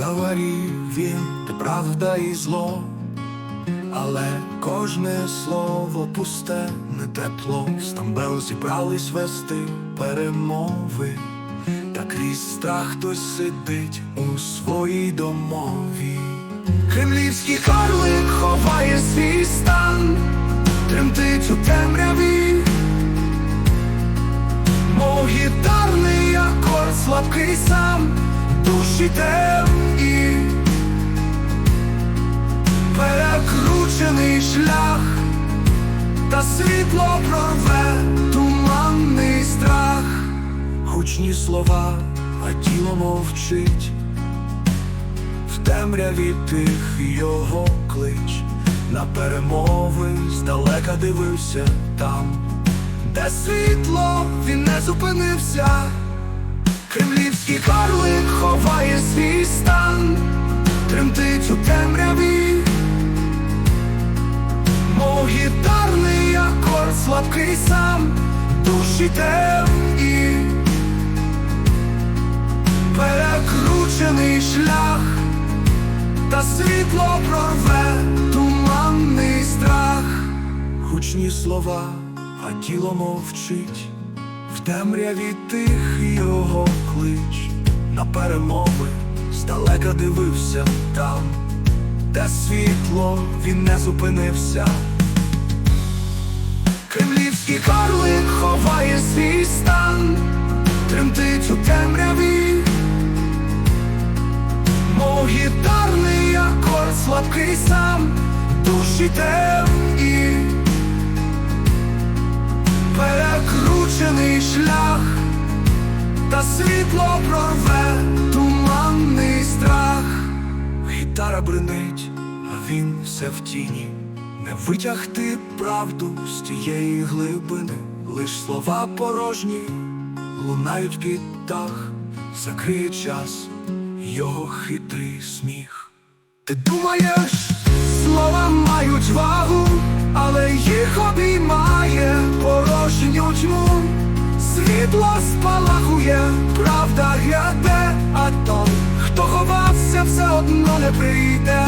Говорив він, ти правда і зло, але кожне слово пусте, не тепло. Стамбел зібрались вести перемови, та крізь страх хтось сидить у своїй домові. Кремлівський карлик ховає свій стан, тремтить у темряві, мов гітарний акорд слабкий сам, душі темні, перекручений шлях, та світло прорве туманний страх, гучні слова, а тіло мовчить. В темряві тих його клич на перемови здалека дивився там, де світло він не зупинився. Кремлівський карлик ховає свій стан, тремтить у темряві, мов гітарний акорд слабкий сам, душі темні, перекручений шлях та світло прорве туманний страх, гучні слова, а тіло мовчить, в темряві тих його на перемови. Здалека дивився там, де світло він не зупинився. Кремлівський карлик ховає свій стан, тремтить у темряві, мов гітарний акорд слабкий сам, душі темні, перекручений шлях, та світло прорве туманний страх. Гітара бринить, а він все в тіні. Не витягти правду з тієї глибини, лиш слова порожні лунають під дах, закриє час його хитрий сміх. Ти думаєш, слова мають вагу, але їх обіймає Світло спалахує, правда гряде, а той, хто ховався, все одно не прийде.